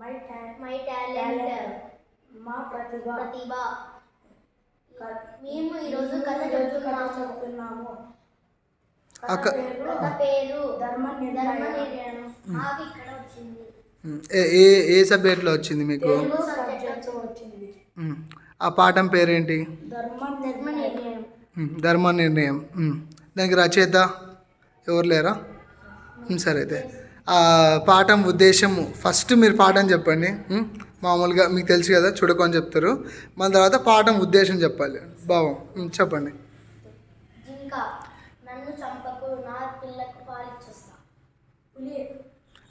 My talent my talent మా ప్రతిభ. ప్రతిభ. మేము ఈరోజు కథ చెబుతున్నాము చెబుతున్నాము ఆ కథ క- పేరు ధర్మ ధర్మ నిర్ణయం. మాకు ఇక్కడ వచ్చింది. ఏ ఏ ఏ సబ్జెక్ట్లో వచ్చింది మీకు? ఆ పాఠం పేరేంటి? ధర్మ ధర్మ నిర్ణయం. దానికి రచయిత ఎవరు లేరా? సరే అయితే. పాఠం ఉద్దేశము. ఫస్ట్ మీరు పాఠం చెప్పండి. మామూలుగా మీకు తెలుసు కదా చూడకొని చెప్తారు. మన తర్వాత పాఠం ఉద్దేశం చెప్పాలి. భావం. చెప్పండి.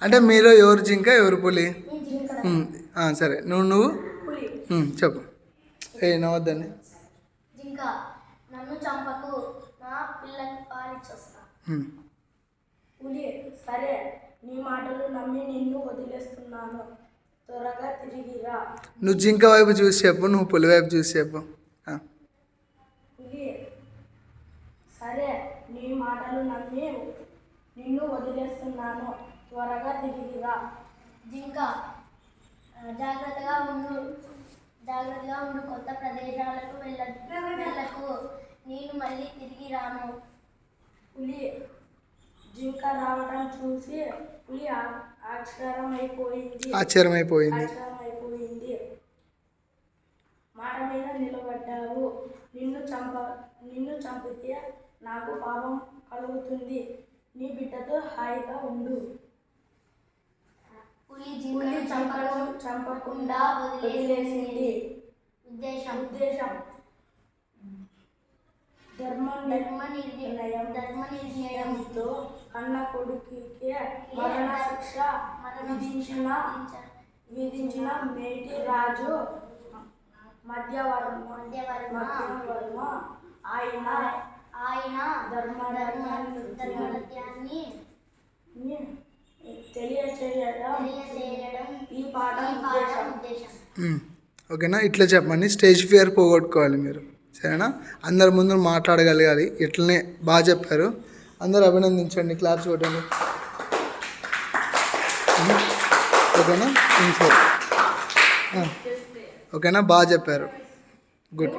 అంటే మీరు ఎవరు జింక ఎవరు పులి? సరే. నువ్వు నువ్వు? చెప్పు. ఏ నవ్వద్దండి. జింక నన్ను చంపకు నా పిల్లకు పాలిచ్చేస్తా. ఉమ్, పులి సరే. నీ మాటలు నమ్మి నిన్ను వదిలేస్తున్నాను. త్వరగా తిరిగిరా నువ్వు జింక వైపు చూసి చెప్పు నువ్వు పులి వైపు చూసి చెప్పు. ఆ, పులి సరే నీ మాటలు నమ్మి నిన్ను వదిలేస్తున్నాను. త్వరగా తిరిగిరా జింక జాగ్రత్తగా ఉండు. జాగ్రత్తగా ఉండు కొత్త ప్రదేశాలకు వెళ్ళ వెళ్ళకు. నేను మళ్ళీ తిరిగి రాను. పులి జింక రావడం చూసి పులి ఆ- ఆశ్చర్యమైపోయింది. ఆశ్చర్యమైపోయింది. ఆశ్చర్యమైపోయింది. మాట మీద నిలబడ్డావు. నిన్ను చంప నిన్ను చంపితే నాకు పాపం కలుగుతుంది. నీ బిడ్డతో హాయిగా ఉండు. పులి పులి చంపడం చంపకుండా వదిలేసింది. ఉద్దేశం. ఉద్దేశం. ధర్మ ధర్మ నిర్ణయం ధర్మ నిర్ణయం నిర్ణయంతో కన్న కొడుకుకి మరణ శిక్ష విధించిన విధించ- విధించిన మేటి రాజు మధ్యవర్మ మధ్యవర్మ. ఆయన ఆయన ధర్మ ధర్మ ధర్మ ధర్మత్యాన్ని తెలియచేయడం తెలియజేయడం ఈ పాఠం ఈ పాఠం ఉద్దేశం. ఓకేనా? ఇట్లా చెప్పండి. స్టేజ్ ఫియర్ పోగొట్టుకోవాలి మీరు. సరేనా? అందరి ముందు మాట్లాడగలగాలి. ఇట్లనే బాగా చెప్పారు. అందరూ అభినందించండి. క్లాప్స్ కొట్టండి. ఓకేనా? ఓకేనా? బాగా చెప్పారు. గుడ్.